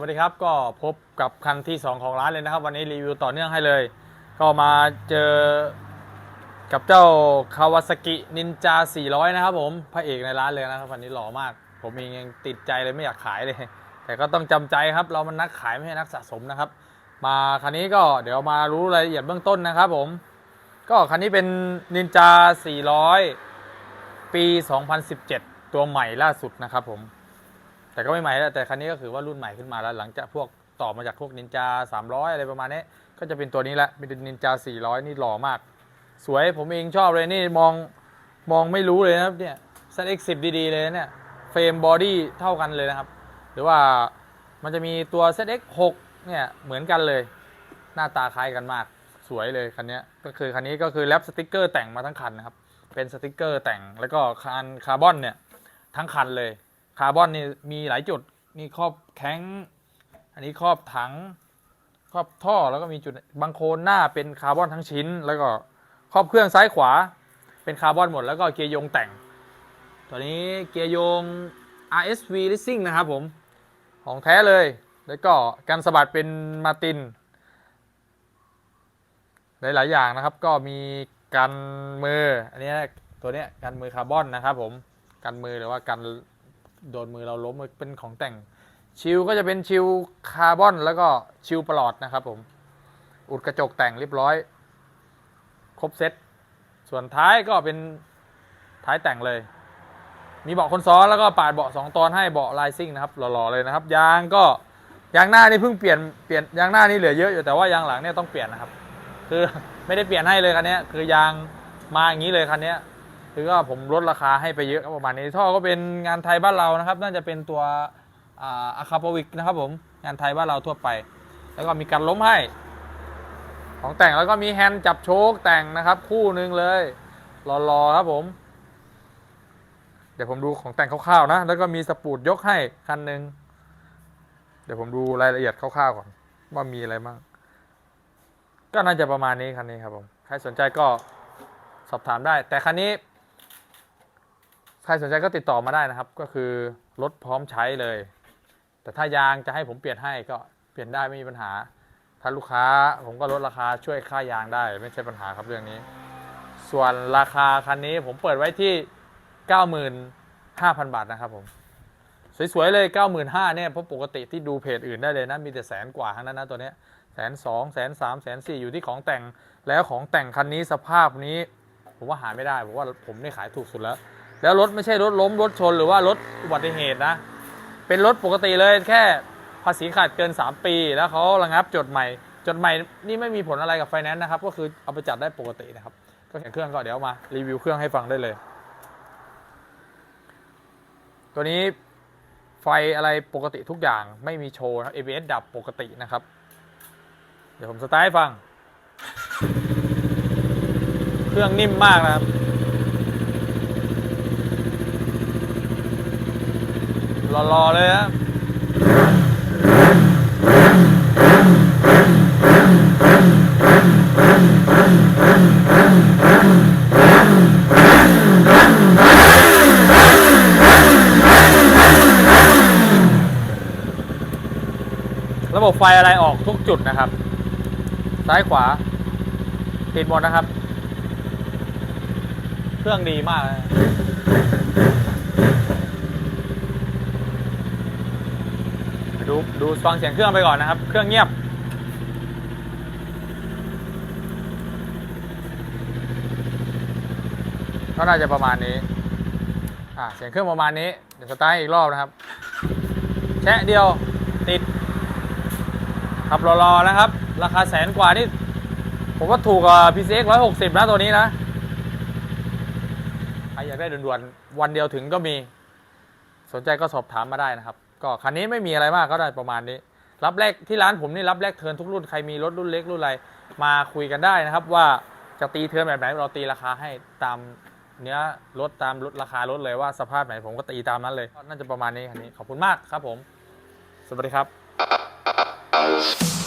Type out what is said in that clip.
วัสดีครับ ก็พบกับคันที่ 2 ของร้านเลยนะครับ วันนี้รีวิวต่อเนื่องให้เลย ก็มาเจอกับเจ้าคาวาซากินินจา 400 นะครับผมพระเอกในร้านเลยนะครับวันนี้หล่อมาก ผมเองยังติดใจเลยไม่อยากขายเลย แต่ก็ต้องจำใจครับ เรามันนักขายไม่ใช่นักสะสมนะครับ มาคันนี้ก็เดี๋ยวมารู้รายละเอียดเบื้องต้นนะครับผม ก็คันนี้เป็นนินจา 400 ปี 2017 ตัวใหม่ล่าสุดนะครับผม แต่ก็ไม่ใหม่แล้วแต่คันนี้ก็คือว่ารุ่นใหม่ขึ้นมาแล้ว หลังจากพวกต่อมาจากพวกนินจา 300 อะไรประมาณนี้ ก็จะเป็นตัวนี้แหละเป็นนินจา 400 นี่หล่อมาก สวยผมเองชอบเลยนี่มองมองไม่รู้เลยนะครับเนี่ย ZX10 ดีๆเลยเนี่ยเฟรมบอดี้เท่ากันเลยนะครับ หรือว่ามันจะมีตัว ZX6 เนี่ยเหมือนกันเลย หน้าตาคล้ายกันมากสวยเลยคันนี้ก็คือคันนี้ก็คือแรปสติกเกอร์แต่งมาทั้งคันนะครับเป็นสติกเกอร์แต่งแล้วก็คันคาร์บอนเนี่ยทั้งคันเลย คาร์บอนนี่มีหลายจุดนี่ครอบแข้งอันนี้ครอบถัง ครอบท่อแล้วก็มีจุดบางโคนหน้าเป็นคาร์บอนทั้งชิ้น แล้วก็ครอบเครื่องซ้ายขวาเป็นคาร์บอนหมด แล้วก็เกียร์โยงแต่ง ตัวนี้เกียร์โยง RSV Racing นะครับผม ของแท้เลย แล้วก็การสะบัดเป็นมาติน หลาย ๆ อย่างนะครับ ก็มีกันมือ อันนี้ตัวเนี้ยกันมือคาร์บอนนะครับผม กันมือหรือว่ากัน โดนมือเราล้มเป็นของแต่ง ชิลก็จะเป็นชิลคาร์บอนแล้วก็ชิลปลอดนะครับผม อุดกระจกแต่งเรียบร้อย ครบเซตส่วนท้ายก็เป็นท้ายแต่งเลย มีเบาะคนซ้อนแล้วก็ปาดเบาะสองตอนให้เบาะลายซิ่งนะครับหล่อๆเลยนะครับ ยางก็ยางหน้านี่เพิ่งเปลี่ยนเปลี่ยนยางหน้านี่เหลือเยอะอยู่แต่ว่ายางหลังเนี่ยต้องเปลี่ยนนะครับ คือไม่ได้เปลี่ยนให้เลยคันนี้คือยางมาอย่างนี้เลยคันนี้ คือก็ผมลดราคาให้ไปเยอะประมาณนี้ท่อก็เป็นงานไทยบ้านเรานะครับ น่าจะเป็นตัวอาคาปวิกนะครับผมงานไทยบ้านเราทั่วไป แล้วก็มีการล้มให้ ของแต่งแล้วก็มีแฮนด์จับโชคแต่งนะครับ คู่หนึ่งเลยรอๆครับผม เดี๋ยวผมดูของแต่งคร่าวๆนะ แล้วก็มีสปูดยกให้คันหนึ่งเดี๋ยวผมดูรายละเอียดคร่าวๆก่อนว่ามีอะไรบ้างก็น่าจะประมาณนี้คันนี้ครับผม ใครสนใจก็สอบถามได้ แต่คันนี้ ครสนใจก็ติดต่อมาได้นะครับ ก็คือรถพร้อมใช้เลย แต่ถ้ายางจะให้ผมเปลี่ยนให้ก็เปลี่ยนได้ไม่มีปัญหา ถ้าลูกค้าผมก็ลดราคาช่วยค่ายางได้ ไม่ใช่ปัญหาครับเรื่องนี้ ส่วนราคาคันนี้ผมเปิดไว้ที่ 95,000 บาทนะครับผมสวยๆเลย 95,000เนี่ยเพราะปกติที่ดูเพจอื่นได้เลยนะมีแต่แสนกว่าทั้งนั้นนะตัวเนี้ยแสนสองแสนสามแสนสี่อยู่ที่ของแต่งแล้วของแต่งคันนี้สภาพนี้ ผมว่าหาไม่ได้ผมว่าผมนี่ขายถูกสุดแล้ว แล้วรถไม่ใช่รถล้มรถชนหรือว่ารถอุบัติเหตุนะ เป็นรถปกติเลยแค่ภาษีขาดเกิน 3 ปี แล้วเขาระงับจดใหม่ จดใหม่นี่ไม่มีผลอะไรกับไฟแนนซ์นะครับ ก็คือเอาไปจัดได้ปกตินะครับ ก็แข่งเครื่องก็เดี๋ยวมารีวิวเครื่องให้ฟังได้เลย ตัวนี้ไฟอะไรปกติทุกอย่างไม่มีโชว์นะ ABS ดับปกตินะครับ เดี๋ยวผมสตาร์ทให้ฟัง เครื่องนิ่มมากนะครับ รอเลยนะระบบไฟอะไรออกทุกจุดนะครับ ซ้ายขวา ติดหมดนะครับ เครื่องดีมากนะดู ดูฟังเสียงเครื่องไปก่อนนะครับ เครื่องเงียบ ก็น่าจะประมาณนี้ อ่าเสียงเครื่องประมาณนี้ เดี๋ยวสตาร์ทอีกรอบนะครับ แชะเดียวติดขับรอๆนะครับ ราคาแสนกว่านี่ ผมว่าถูกกว่า PCX 160 นะตัวนี้นะ ใครอยากได้ด่วนๆ วันเดียวถึงก็มี สนใจก็สอบถามมาได้นะครับ ก็คันนี้ไม่มีอะไรมากก็ได้ประมาณนี้ รับแรกที่ร้านผมนี่รับแรกเทิร์นทุกรุ่นใครมีรถรุ่นเล็กรุ่นอะไรมาคุยกันได้นะครับ ว่าจะตีเทิร์นแบบไหนเราตีราคาให้ตามเนื้อรถตามรถราคารถเลยว่าสภาพไหนผมก็ตีตามนั้นเลย น่าจะประมาณนี้คันนี้ขอบคุณมากครับผม สวัสดีครับ